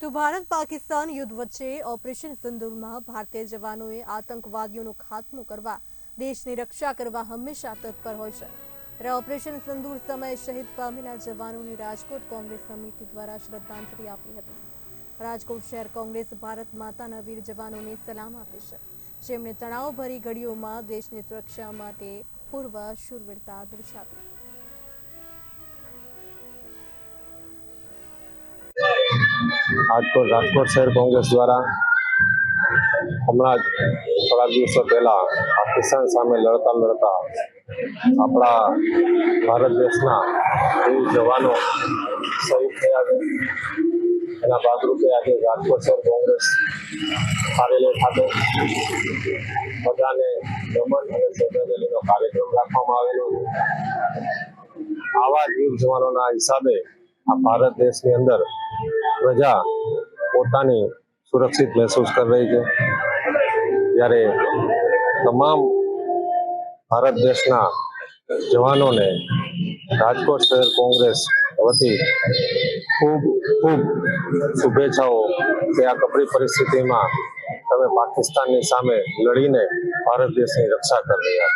તો ભારત પાકિસ્તાન યુદ્ધ વચ્ચે ઓપરેશન સિંદૂરમાં ભારતીય જવાનોએ આતંકવાદીઓનો ખાત્મો કરવા, દેશની રક્ષા કરવા હંમેશા તત્પર હોય છે. ત્યારે ઓપરેશન સિંદૂર સમયે શહીદ પામેલા જવાનોને રાજકોટ કોંગ્રેસ સમિતિ દ્વારા શ્રદ્ધાંજલિ આપી હતી. રાજકોટ શહેર કોંગ્રેસ ભારત માતાના વીર જવાનોને સલામ આપે છે. જેમણે તણાવભરી ઘડીઓમાં દેશની સુરક્ષા માટે પૂર્વ શૂરવીરતા દર્શાવી. આજકોટ રાજકોટ શહેર કોંગ્રેસ દ્વારા હમણાં જ થોડા દિવસો પહેલા પાકિસ્તાન સામે લડતા લડતા આપણા ભારત દેશના વીર જવાનો શહીદ થયા છે. એના ભાગરૂપે આજે રાજકોટ શહેર કોંગ્રેસ કાર્યાલય ખાતે બધાને નમન અને શ્રદ્ધાંજલિનો કાર્યક્રમ રાખવામાં આવેલો આવા વીર જવાનોના હિસાબે આ ભારત દેશની અંદર પ્રજા પોતાની સુરક્ષિત મહેસૂસ કરી રહી છે. ત્યારે તમામ ભારત દેશના જવાનોને રાજકોટ શહેર કોંગ્રેસ વતી ખૂબ ખૂબ શુભેચ્છાઓ કે આ કપરી પરિસ્થિતિમાં તમે પાકિસ્તાનની સામે લડીને ભારત દેશની રક્ષા કરી રહ્યા